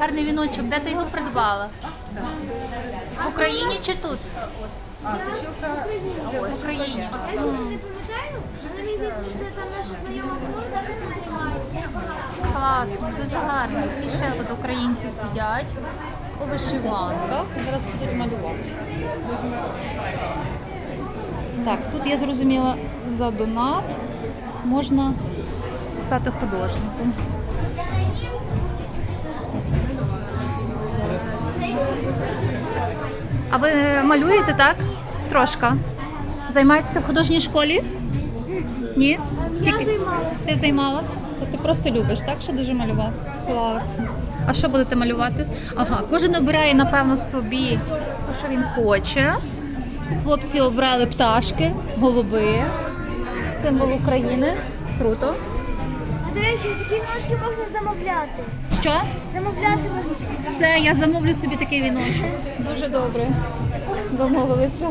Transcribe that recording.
гарний віночок. Де ти його придбала? В Україні чи тут? А, точилка В Україні. Я щось не пам'ятаю, але мені здається, що це там наша знайома подруга, займається. Класно, дуже гарно. І ще тут українці сидять у вишиванках. Зараз будуть малювати. Так, тут я зрозуміла за донат можна стати художником. А ви малюєте, так? Трошки. Займаєтеся в художній школі? Ні? Я займалася. Ти займалася? То ти просто любиш, так? Що дуже малювати? Класно. А що будете малювати? Ага, кожен обирає, напевно, собі, що він хоче. Хлопці обрали пташки, голуби, символ України. Круто. А до речі, такі ножки можна замовляти. Що? Замовляти можна. Все, я замовлю собі такий віночок. Дуже добре. Домовилися.